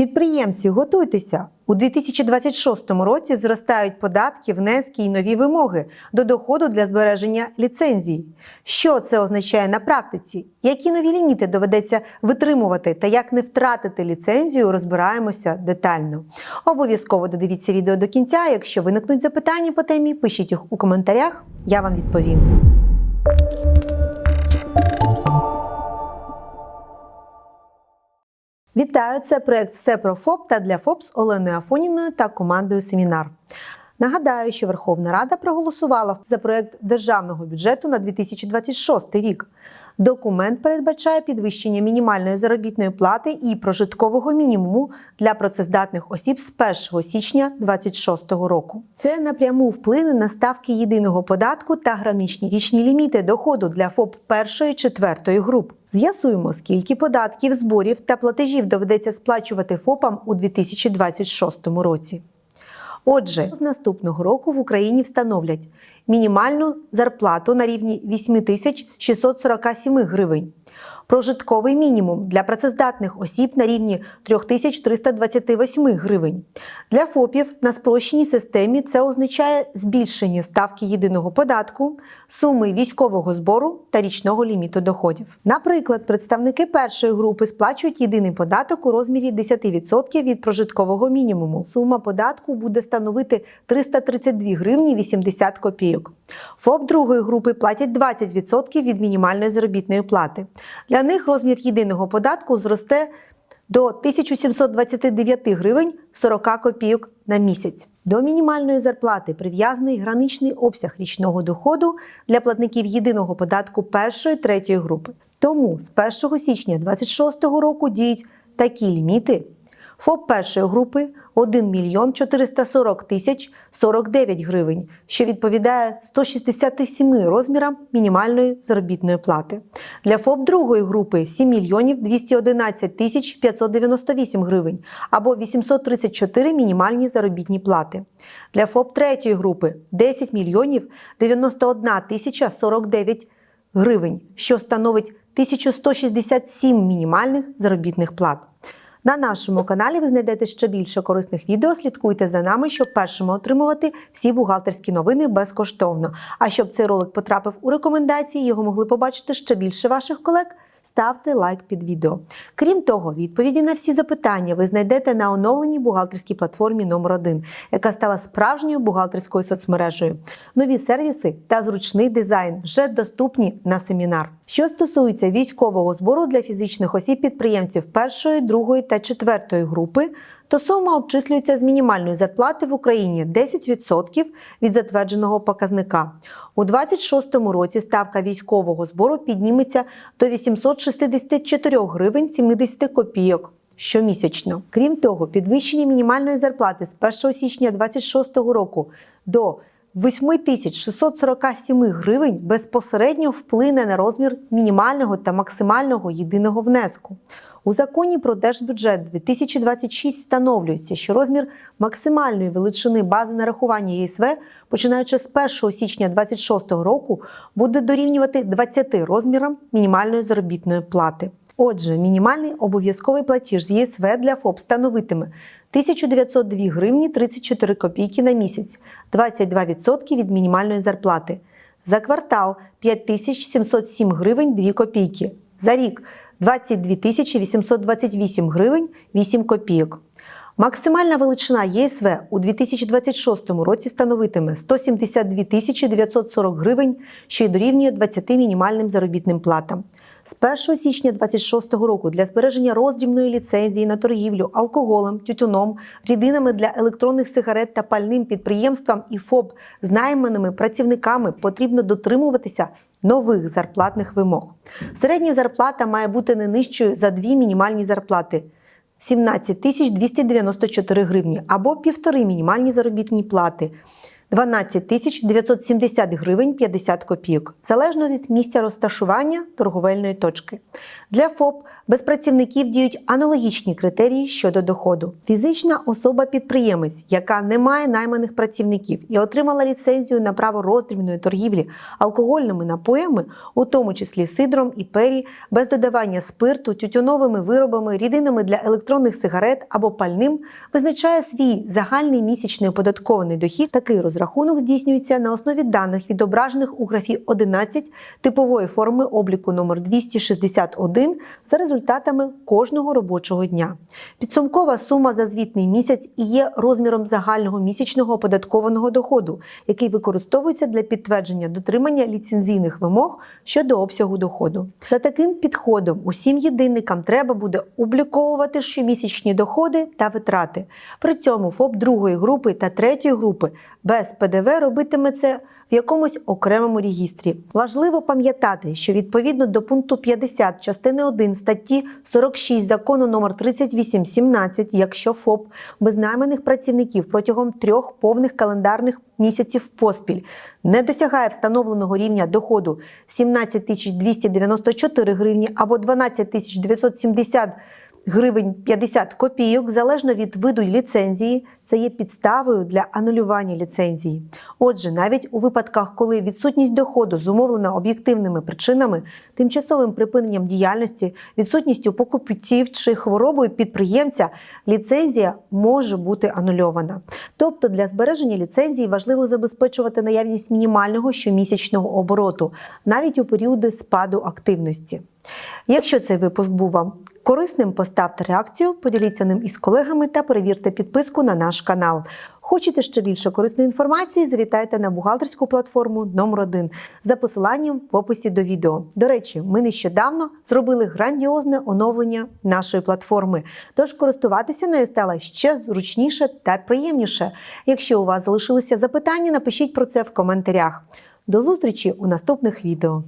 Підприємці, готуйтеся! У 2026 році зростають податки, внески і нові вимоги до доходу для збереження ліцензій. Що це означає на практиці? Які нові ліміти доведеться витримувати та як не втратити ліцензію, розбираємося детально. Обов'язково додивіться відео до кінця. Якщо виникнуть запитання по темі, пишіть їх у коментарях, я вам відповім. Вітаю! Це проект Все про ФОП та для ФОП з Оленою Афоніною та командою Семінар. Нагадаю, що Верховна Рада проголосувала за проект державного бюджету на 2026 рік. Документ передбачає підвищення мінімальної заробітної плати і прожиткового мінімуму для працездатних осіб з 1 січня 2026 року. Це напряму вплине на ставки єдиного податку та граничні річні ліміти доходу для ФОП першої четвертої груп. З'ясуємо, скільки податків, зборів та платежів доведеться сплачувати ФОПам у 2026 році. Отже, з наступного року в Україні встановлять мінімальну зарплату на рівні 8647 гривень, прожитковий мінімум для працездатних осіб на рівні 3328 гривень. Для ФОПів на спрощеній системі це означає збільшення ставки єдиного податку, суми військового збору та річного ліміту доходів. Наприклад, представники першої групи сплачують єдиний податок у розмірі 10% від прожиткового мінімуму. Сума податку буде становити 332 гривні 80 копійок. ФОП другої групи платять 20% від мінімальної заробітної плати. Для них розмір єдиного податку зросте до 1729 гривень 40 копійок на місяць. До мінімальної зарплати прив'язаний граничний обсяг річного доходу для платників єдиного податку першої третьої групи. Тому з 1 січня 2026 року діють такі ліміти. ФОП першої групи 1 мільйон 440 тисяч 49 гривень, що відповідає 167 розмірам мінімальної заробітної плати. Для ФОП другої групи 7 мільйонів 211 тисяч 598 гривень або 834 мінімальні заробітні плати. Для ФОП третьої групи 10 мільйонів 91 тисяча 49 гривень, що становить 1167 мінімальних заробітних плат. На нашому каналі ви знайдете ще більше корисних відео. Слідкуйте за нами, щоб першими отримувати всі бухгалтерські новини безкоштовно. А щоб цей ролик потрапив у рекомендації, його могли побачити ще більше ваших колег. Ставте лайк під відео. Крім того, відповіді на всі запитання ви знайдете на оновленій бухгалтерській платформі номер 1 яка стала справжньою бухгалтерською соцмережею. Нові сервіси та зручний дизайн вже доступні на семінар. Що стосується військового збору для фізичних осіб-підприємців першої, другої та четвертої групи, то сума обчислюється з мінімальної зарплати в Україні 10% від затвердженого показника. У 2026 році ставка військового збору підніметься до 864 гривень 70 копійок. Щомісячно. Крім того, підвищення мінімальної зарплати з 1 січня 2026 року до 8647 гривень безпосередньо вплине на розмір мінімального та максимального єдиного внеску. У законі про держбюджет 2026 встановлюється, що розмір максимальної величини бази нарахування ЄСВ, починаючи з 1 січня 2026 року, буде дорівнювати 20 розмірам мінімальної заробітної плати. Отже, мінімальний обов'язковий платіж з ЄСВ для ФОП становитиме 1902 гривні 34 копійки на місяць, 22% від мінімальної зарплати. За квартал 5707 гривень 2 копійки. За рік 22 828 гривень 8 копійок. Максимальна величина ЄСВ у 2026 році становитиме 172 940 гривень, що й дорівнює 20 мінімальним заробітним платам. З 1 січня 2026 року для збереження роздрібної ліцензії на торгівлю алкоголем, тютюном, рідинами для електронних сигарет та пальним підприємствам і ФОП з найманими працівниками потрібно дотримуватися нових зарплатних вимог. Середня зарплата має бути не нижчою за дві мінімальні зарплати. 17 тисяч 294 гривні або півтори мінімальні заробітні плати 12 тисяч 970 гривень 50 копійок, залежно від місця розташування торговельної точки. Для ФОП без працівників діють аналогічні критерії щодо доходу. Фізична особа-підприємець, яка не має найманих працівників і отримала ліцензію на право роздрібної торгівлі алкогольними напоями, у тому числі сидром і пері, без додавання спирту, тютюновими виробами, рідинами для електронних сигарет або пальним, визначає свій загальний місячний оподаткований дохід. Такий розрахунок здійснюється на основі даних, відображених у графі 11 типової форми обліку номер 261 за результатами кожного робочого дня. Підсумкова сума за звітний місяць і є розміром загального місячного оподаткованого доходу, який використовується для підтвердження дотримання ліцензійних вимог щодо обсягу доходу. За таким підходом усім єдинникам треба буде обліковувати щомісячні доходи та витрати. При цьому ФОП другої групи та третьої групи без ПДВ робитиме це в якомусь окремому регістрі. Важливо пам'ятати, що відповідно до пункту 50 частини 1 статті 46 закону номер 3817, якщо ФОП без найманих працівників протягом трьох повних календарних місяців поспіль не досягає встановленого рівня доходу 17 294 гривні або 12 970 гривень 50 копійок, залежно від виду ліцензії, це є підставою для анулювання ліцензії. Отже, навіть у випадках, коли відсутність доходу зумовлена об'єктивними причинами, тимчасовим припиненням діяльності, відсутністю покупців чи хворобою підприємця, ліцензія може бути анульована. Тобто для збереження ліцензії важливо забезпечувати наявність мінімального щомісячного обороту, навіть у періоди спаду активності. Якщо цей випуск був вам корисним, поставте реакцію, поділіться ним із колегами та перевірте підписку на наш канал. Хочете ще більше корисної інформації? Завітайте на бухгалтерську платформу номер 1 за посиланням в описі до відео. До речі, ми нещодавно зробили грандіозне оновлення нашої платформи. Тож користуватися нею стало ще зручніше та приємніше. Якщо у вас залишилися запитання, напишіть про це в коментарях. До зустрічі у наступних відео.